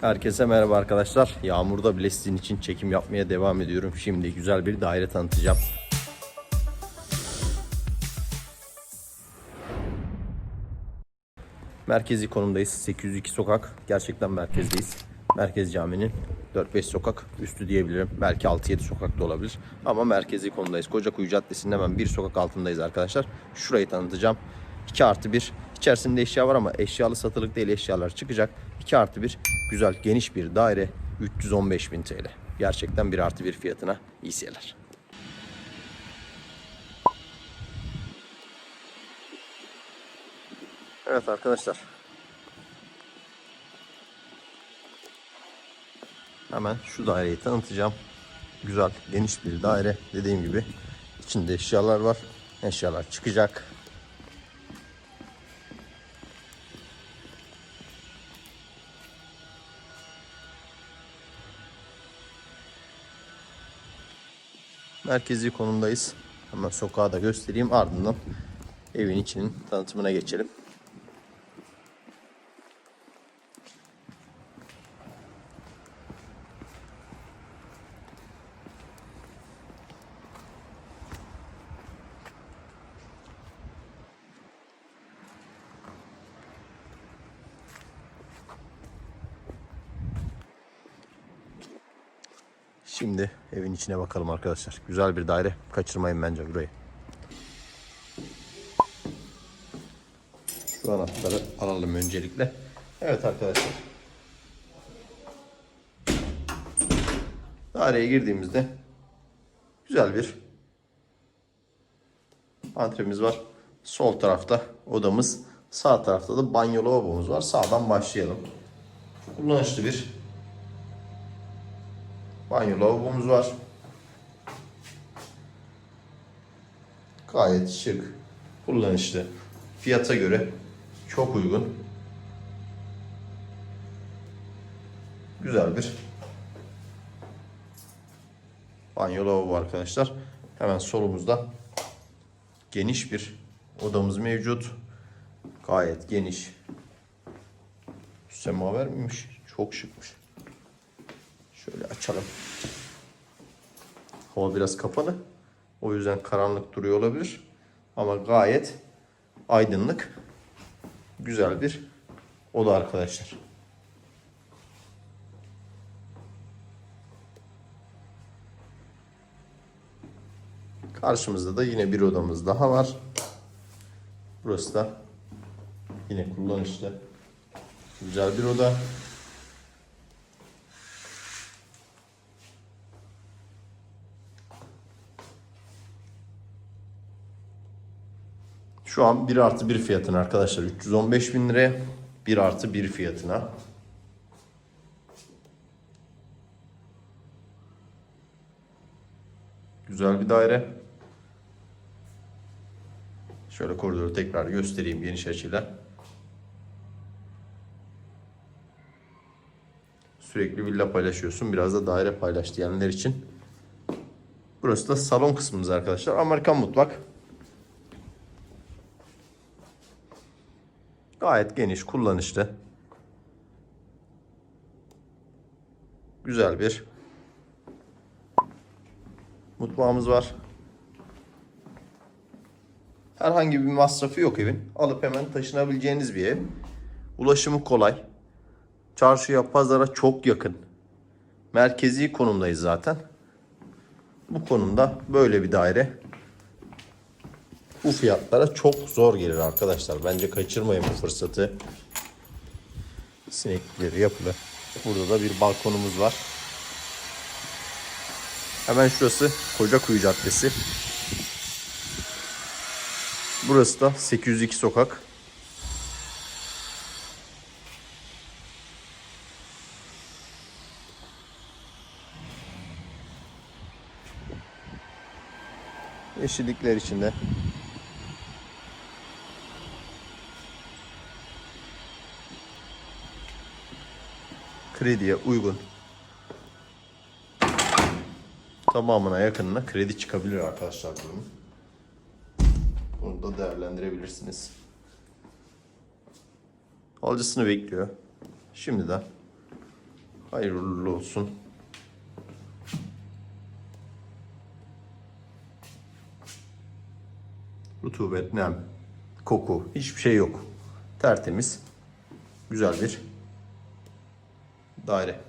Herkese merhaba arkadaşlar. Yağmurda bile sizin için çekim yapmaya devam ediyorum. Şimdi güzel bir daire tanıtacağım. Merkezi konumdayız. 802 sokak. Gerçekten merkezdeyiz. Merkez Camii'nin 4-5 sokak üstü diyebilirim. Belki 6-7 sokak da olabilir. Ama merkezi konumdayız. Kocakuyu Caddesi'nin hemen bir sokak altındayız arkadaşlar. Şurayı tanıtacağım. 2 artı 1. İçerisinde eşya var ama eşyalı satılık değil eşyalar çıkacak. 2 artı 1. Güzel geniş bir daire. 315 bin TL. Gerçekten 1 artı 1 fiyatına iyi seyirler. Evet arkadaşlar. Hemen şu daireyi tanıtacağım. Güzel, geniş bir daire. Dediğim gibi içinde eşyalar var. Eşyalar çıkacak. Merkezi konumdayız. Hemen sokağı da göstereyim. Ardından evin içinin tanıtımına geçelim. Şimdi evin içine bakalım arkadaşlar. Güzel bir daire. Kaçırmayın bence burayı. Şu anahtarı alalım öncelikle. Evet arkadaşlar. Daireye girdiğimizde güzel bir antremiz var. Sol tarafta odamız, sağ tarafta da banyo lavabomuz var. Sağdan başlayalım. Kullanışlı bir Banyo lavabomuz var. Gayet şık, kullanışlı. Fiyata göre çok uygun. Güzel bir banyo lavabo arkadaşlar. Hemen solumuzda geniş bir odamız mevcut. Gayet geniş. Semaver miymiş? Çok şıkmış. Şöyle açalım. Hava biraz kapalı. O yüzden karanlık duruyor olabilir. Ama gayet aydınlık. Güzel bir oda arkadaşlar. Karşımızda da yine bir odamız daha var. Burası da yine kullanışlı. Güzel bir oda. Şu an 1 artı 1 fiyatına arkadaşlar 315 bin liraya 1 artı 1 fiyatına. Güzel bir daire. Şöyle koridoru tekrar göstereyim geniş açıyla. Sürekli villa paylaşıyorsun. Biraz da daire paylaş diyenler için. Burası da salon kısmımız arkadaşlar. Amerikan mutfak. Gayet geniş, kullanışlı. Güzel bir mutfağımız var. Herhangi bir masrafı yok evin. Alıp hemen taşınabileceğiniz bir ev. Ulaşımı kolay. Çarşıya, pazara çok yakın. Merkezi konumdayız zaten. Bu konumda böyle bir daire bu fiyatlara çok zor gelir arkadaşlar. Bence kaçırmayın bu fırsatı. Sinekleri yapılı. Burada da bir balkonumuz var. Hemen şurası Kocakuyu Caddesi. Burası da 802 sokak. Yeşillikler içinde. Krediye uygun tamamına yakınına kredi çıkabilir arkadaşlar bunun. Bunu da değerlendirebilirsiniz. Alıcısını bekliyor. Şimdiden Hayırlı olsun. Rutubet, nem, koku hiçbir şey yok. Tertemiz. Güzel bir daire.